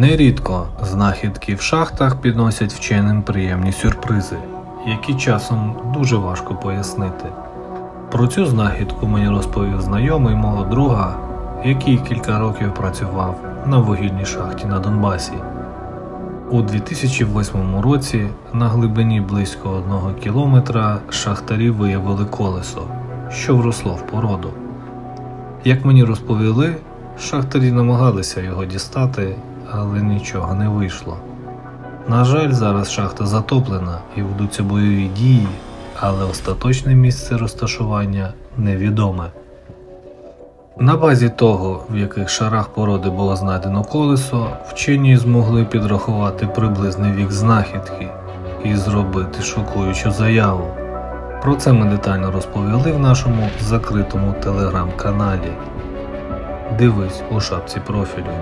Нерідко знахідки в шахтах підносять вченим приємні сюрпризи, які часом дуже важко пояснити. Про цю знахідку мені розповів знайомий мого друга, який кілька років працював на вугільній шахті на Донбасі. У 2008 році на глибині близько одного кілометра шахтарі виявили колесо, що вросло в породу. Як мені розповіли, шахтарі намагалися його дістати, але нічого не вийшло. На жаль, зараз шахта затоплена і ведуться бойові дії, але остаточне місце розташування невідоме. На базі того, в яких шарах породи було знайдено колесо, вчені змогли підрахувати приблизний вік знахідки і зробити шокуючу заяву. Про це ми детально розповіли в нашому закритому телеграм-каналі. Дивись у шапці профілю.